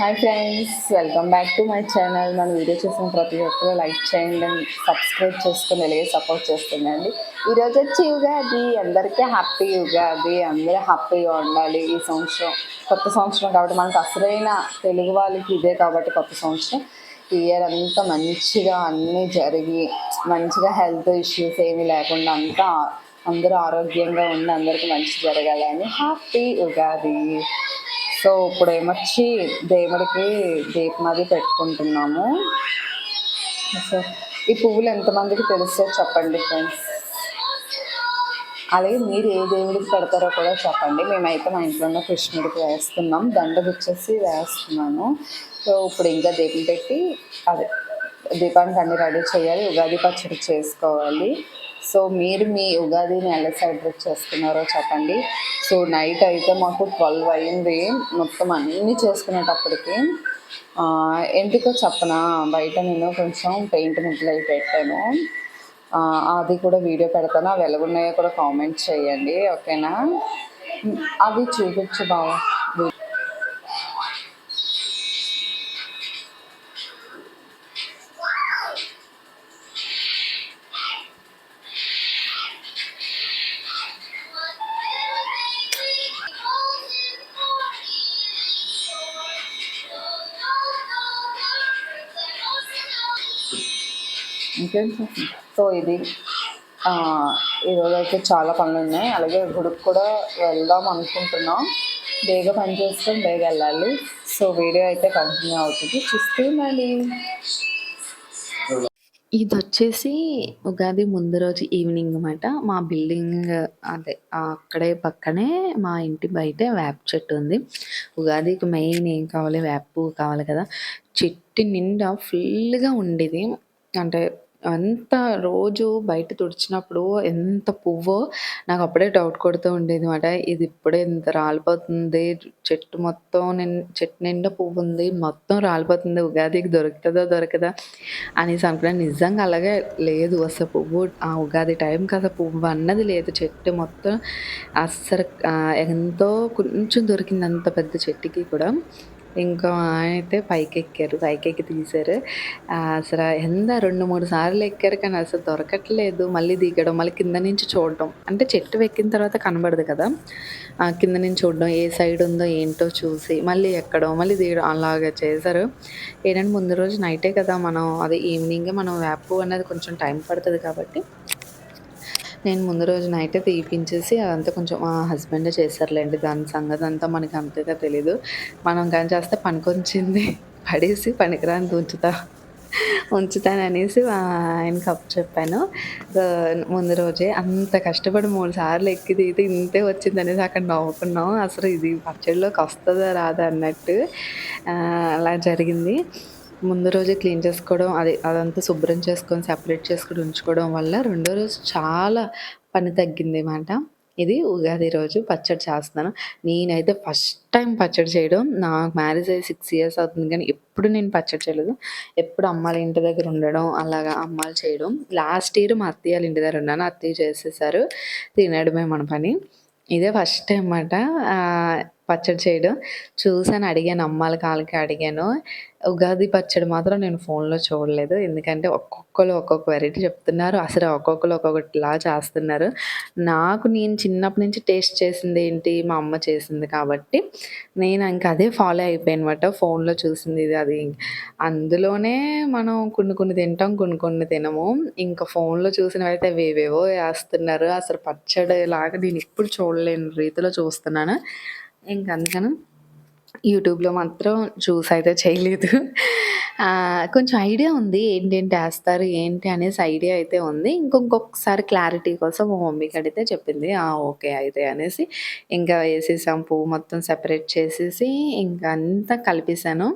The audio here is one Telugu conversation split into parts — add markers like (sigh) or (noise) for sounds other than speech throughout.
Hi friends welcome back to my channel మన వీడియో చూసిన ప్రతి ఒక్కరు లైక్ చేయండి అండ్ సబ్స్క్రైబ్ చేసుకుని అలాగే సపోర్ట్ చేస్తుండండి ఈరోజు వచ్చి ఉగాది అందరికీ హ్యాపీ ఉగాది అందరూ హ్యాపీగా ఉండాలి ఈ సంవత్సరం. కొత్త సంవత్సరం కాబట్టి మనకు అసలైన తెలుగు వాళ్ళకి ఇదే కాబట్టి కొత్త సంవత్సరం. ఇయర్ అంతా మంచిగా అన్నీ జరిగి మంచిగా హెల్త్ ఇష్యూస్ ఏమీ లేకుండా అంతా అందరూ ఆరోగ్యంగా ఉండి అందరికీ మంచి జరగాలని హ్యాపీ ఉగాది. సో ఇప్పుడు ఏమొచ్చి దేవుడికి దీపం అది పెట్టుకుంటున్నాము. సో ఈ పువ్వులు ఎంతమందికి తెలిస్తే చెప్పండి ఫ్రెండ్స్. అలాగే మీరు ఏ దేవుడికి పెడతారో కూడా చెప్పండి. మేమైతే మా ఇంట్లో ఉన్న కృష్ణుడికి వేస్తున్నాం. దండ వచ్చేసి వేస్తున్నాను. సో ఇప్పుడు ఇంకా దీపం పెట్టి అదే దీపానికి అన్ని రెడీ చేయాలి. ఉగాది పచ్చడి చేసుకోవాలి. సో మీరు మీ ఉగాదిని ఎలా సెలబ్రేట్ చేసుకున్నారో చెప్పండి. సో నైట్ అయితే మాకు ట్వెల్వ్ అయింది. మొత్తం అన్నీ చేసుకునేటప్పటికి ఎందుకో చెప్పనా బయట నేను కొంచెం పెయింట్ ముద్దలు అయి పెట్టాను. అది కూడా వీడియో పెడతాను. అవి ఎలాగున్నాయో కూడా కామెంట్ చేయండి. ఓకేనా? అవి చూపించు బావ. ఇంకేం చేస్తాం? సో ఇది ఆ, ఈరోజు అయితే చాలా పనులు ఉన్నాయి అలాగే గుడికి కూడా వెళ్దాం అనుకుంటున్నాం. బేగ పని చేసుకొని బేగ వెళ్ళాలి. సో వీడియో అయితే కంటిన్యూ అవుతుంది. చూస్తూ ఉండాలి ఇది వచ్చేసి ఉగాది ముందు రోజు ఈవినింగ్ అన్నమాట. మా బిల్డింగ్ అదే అక్కడే పక్కనే మా ఇంటి బయటే వేప చెట్టు ఉంది. ఉగాదికి మెయిన్ ఏం కావాలి? వేప పువ్వు కావాలి కదా. చెట్టు నిండా ఫుల్గా ఉండేది. అంటే అంత రోజు బయట తుడిచినప్పుడు ఎంత పువ్వో నాకు అప్పుడే డౌట్ కొడుతూ ఉండేది అనమాట ఇది ఇప్పుడే ఇంత రాలిపోతుంది చెట్టు మొత్తం నిన్ చెట్టు నిండా పువ్వు ఉంది మొత్తం రాలిపోతుంది ఉగాదికి దొరుకుతుందో దొరకదా అనేసి అనుకున్నాను. నిజంగా అలాగే లేదు అసలు పువ్వు ఆ ఉగాది టైం కదా పువ్వు అన్నది లేదు. చెట్టు మొత్తం అస్సలు ఎంతో కొంచెం దొరికింది అంత పెద్ద చెట్టుకి కూడా. ఇంకా ఆయన అయితే పైకి ఎక్కారు పైకి ఎక్కి తీశారు అసలు ఎంత రెండు మూడు సార్లు ఎక్కారు కానీ అసలు దొరకట్లేదు. మళ్ళీ దిగడం మళ్ళీ కింద నుంచి చూడడం. అంటే చెట్టు ఎక్కిన తర్వాత కనబడదు కదా. కింద నుంచి చూడడం ఏ సైడ్ ఉందో ఏంటో చూసి మళ్ళీ ఎక్కడం మళ్ళీ దిగడం అలాగా చేశారు. ఏంటంటే ముందు రోజు నైటే కదా మనం అదే ఈవినింగ్ మనం వేపు అనేది కొంచెం టైం పడుతుంది కాబట్టి నేను ముందు రోజు నైట్ తీపించేసి అదంతా కొంచెం మా హస్బెండ్ చేశారులేండి. దాని సంగతి అంతా మనకి అంతగా తెలీదు. మనం కానీ చేస్తే పనికొచ్చింది పడేసి పనికిరాని ఉంచుతా ఉంచుతాననేసి అనేసి ఆయనకి అప్పు చెప్పాను. ముందు రోజే అంత కష్టపడి మూడు సార్లు ఎక్కి దిగితే ఇంతే వచ్చింది అనేసి అక్కడ నవ్వుకున్నాం. అసలు ఇది పచ్చడిలోకి వస్తుందా రాదా అన్నట్టు అలా జరిగింది. ముందు రోజే క్లీన్ చేసుకోవడం అది అదంతా శుభ్రం చేసుకొని సెపరేట్ చేసుకొని ఉంచుకోవడం వల్ల రెండో రోజు చాలా పని తగ్గింది అన్నమాట ఇది ఉగాది రోజు పచ్చడి చేస్తున్నాను. నేనైతే ఫస్ట్ టైం పచ్చడి చేయడం. నాకు మ్యారేజ్ అయ్యి సిక్స్ ఇయర్స్ అవుతుంది కానీ ఎప్పుడు నేను పచ్చడి చేయలేదు. ఎప్పుడు అమ్మాయిల ఇంటి దగ్గర ఉండడం అలాగా అమ్మాలు చేయడం. లాస్ట్ ఇయర్ మా అత్తయ్య వాళ్ళ ఇంటి దగ్గర ఉన్నాను. అత్తయ్య చేసేసారు. తినడమే మన పని. ఇదే ఫస్ట్ టైం అన్నమాట పచ్చడి చేయడం. చూసాను అడిగాను అమ్మాల కాళ్ళకి అడిగాను. ఉగాది పచ్చడి మాత్రం నేను ఫోన్లో చూడలేదు. ఎందుకంటే ఒక్కొక్కరు ఒక్కొక్క వెరైటీ చెప్తున్నారు. అసలు ఒక్కొక్కరు ఒక్కొక్కటిలా చేస్తున్నారు. నాకు నేను చిన్నప్పటి నుంచి టేస్ట్ చేసింది ఏంటి? మా అమ్మ చేసింది కాబట్టి నేను ఇంకా అదే ఫాలో అయిపోయాను అనమాట ఫోన్లో చూసింది ఇది అది. అందులోనే మనం కొన్ని కొన్ని తింటాం కొన్ని కొన్ని తినము. ఇంకా ఫోన్లో చూసినవైతే అయితే వేవేవో వేస్తున్నారు. అసలు పచ్చడి లాగా నేను ఎప్పుడు చూడలేని రీతిలో చూస్తున్నాను. ఇంకా అందుకని యూట్యూబ్లో మాత్రం చూసి అయితే చేయలేదు. కొంచెం ఐడియా ఉంది ఏంటేంటి వేస్తారు ఏంటి అనేసి ఐడియా అయితే ఉంది. ఇంకొకసారి క్లారిటీ కోసం మా మమ్మీకి అడిగితే చెప్పింది ఓకే అయితే అనేసి. ఇంకా వేసేసాం పువ్వు మొత్తం సెపరేట్ చేసేసి ఇంకా అంతా కలిపేసాను.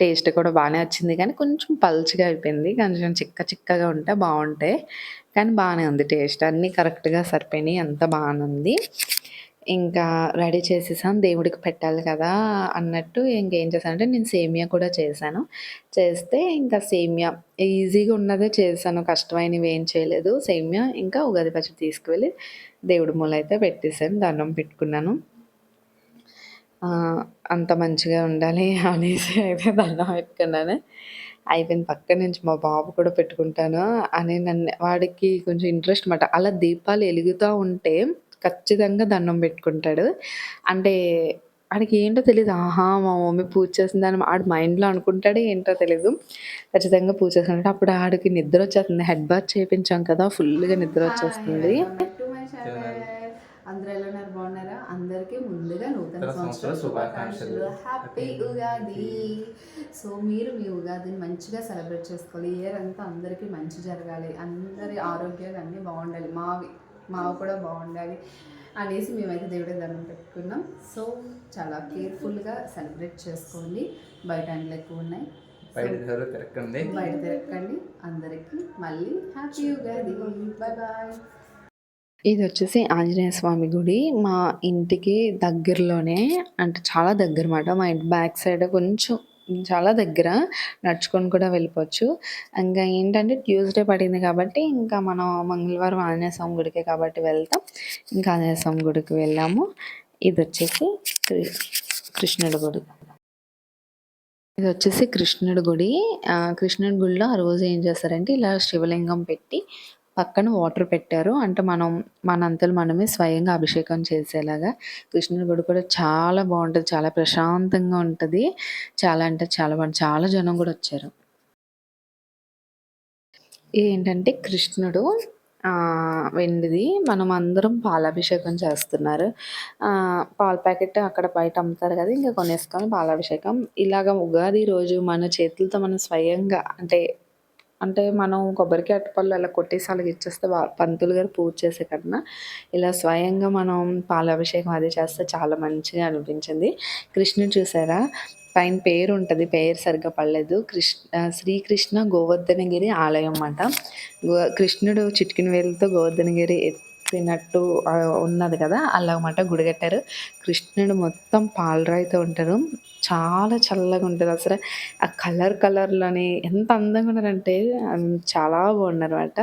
టేస్ట్ కూడా బాగానే వచ్చింది కానీ కొంచెం పల్చగా అయిపోయింది. కొంచెం చిక్క చిక్కగా ఉంటే బాగుంటాయి. కానీ బాగానే ఉంది టేస్ట్. అన్నీ కరెక్ట్గా సరిపోయినాయి. అంత బాగానే ఉంది. ఇంకా రెడీ చేసేసాం దేవుడికి పెట్టాలి కదా అన్నట్టు ఇంకేం చేశానంటే నేను సేమియా కూడా చేశాను. చేస్తే ఇంకా సేమియా ఈజీగా ఉన్నదే చేశాను కష్టమైనవి ఏం చేయలేదు. సేమియా ఇంకా ఉగాది పచ్చడి తీసుకువెళ్ళి దేవుడి మూల అయితే పెట్టేశాను దండం పెట్టుకున్నాను. అంత మంచిగా ఉండాలి (laughs) అనేసి అయితే దండం పెట్టుకున్నాను. అయిపోయిన పక్క నుంచి మా బాబు కూడా పెట్టుకుంటాను అని నన్ను వాడికి కొంచెం ఇంట్రెస్ట్ అనమాట అలా దీపాలు వెలుగుతూ ఉంటే ఖచ్చితంగా దండం పెట్టుకుంటాడు. అంటే ఆడికి ఏంటో తెలీదు. ఆహా! మా మమ్మీ పూజ చేస్తుందని ఆడు మైండ్‌లో అనుకుంటాడో ఏంటో తెలీదు. ఖచ్చితంగా పూజ చేసుకుంటాడు. అప్పుడు ఆడికి నిద్రొచ్చేస్తుంది. హెడ్ బాత్ చేపించాం కదా! ఫుల్‌గా నిద్రొచ్చేస్తుంది. అందరూ ఎలా ఉన్నారు? బాగున్నారా? అందరికీ ముందుగా నూతన సంవత్సర శుభాకాంక్షలు. హ్యాపీ ఉగాది. సో, మీరు మీ ఉగాదిని మంచిగా సెలబ్రేట్ చేసుకోవాలి. ఇయర్ అంతా అందరికీ మంచి జరగాలి. అందరి ఆరోగ్యాలు అన్నీ బాగుండాలి. మావి మావి కూడా బాగుండాలి అనేసి మేమైతే దేవుడికి దండం పెట్టుకున్నాం. సో, చాలా కేర్‌ఫుల్‌గా సెలబ్రేట్ చేసుకోండి. బయట ఎండలు ఎక్కువ ఉన్నాయి. బయట తిరగండి బయట. అందరికీ మళ్ళీ happy Ugadi. Bye bye. ఇదొచ్చేసి Anjaneya Swamy గుడి. మా ఇంటికి దగ్గరలోనే అంటే చాలా దగ్గర మాట. మా ఇంటి బ్యాక్ సైడ్ కొంచెం చాలా దగ్గర. నడుచుకొని కూడా వెళ్ళిపోవచ్చు. ఇంకా ఏంటంటే ట్యూస్‌డే పడింది కాబట్టి ఇంకా మనం మంగళవారం ఆంజనేయ స్వామి గుడికే కాబట్టి వెళ్తాం. ఇంకా ఆంజనేయ స్వామి గుడికి వెళ్ళాము. ఇది వచ్చేసి కృష్ణుడి గుడి. ఇది వచ్చేసి కృష్ణుడి గుడి. కృష్ణుడి గుడిలో ఆ రోజు ఏం చేస్తారంటే ఇలా శివలింగం పెట్టి పక్కన వాటర్ పెట్టారు. అంటే మనం మనంతలు మనమే స్వయంగా అభిషేకం చేసేలాగా. కృష్ణుడి గుడి కూడా చాలా బాగుంటుంది చాలా ప్రశాంతంగా ఉంటుంది చాలా అంటే చాలా బావుంది. చాలా జనం కూడా వచ్చారు. ఏంటంటే కృష్ణుడు వెండిది మనం అందరం పాలాభిషేకం చేస్తున్నారు. పాల ప్యాకెట్ అక్కడ బయట అమ్ముతారు కదా! ఇంకా కొనేసుకొని పాలాభిషేకం. ఇలాగ ఉగాది రోజు మన చేతులతో మనం స్వయంగా అంటే అంటే మనం కొబ్బరికాయ, అట్టపళ్ళు అలా కొట్టేసి అలాగ ఇచ్చేస్తే పంతులు గారు పూజ చేసే కన్నా ఇలా స్వయంగా మనం పాలాభిషేకం అది చేస్తే చాలా మంచిగా అనిపించింది. కృష్ణుడు చూసారా? పైన పేరు ఉంటుంది పేరు సరిగ్గా పడలేదు. కృష్ణ శ్రీకృష్ణ గోవర్ధనగిరి ఆలయం మాట. గో కృష్ణుడు చిటికెన వేలతో గోవర్ధనగిరి ఎత్తినట్టు ఉన్నది కదా! అలాగమాట గుడి కట్టారు. కృష్ణుడు మొత్తం పాలరాయితో ఉంటారు. చాలా చల్లగా ఉంటది. అసలు ఆ కలర్ కలర్‌లోని ఎంత అందంగా ఉన్నారంటే చాలా చాలా బాగున్నారన్నమాట.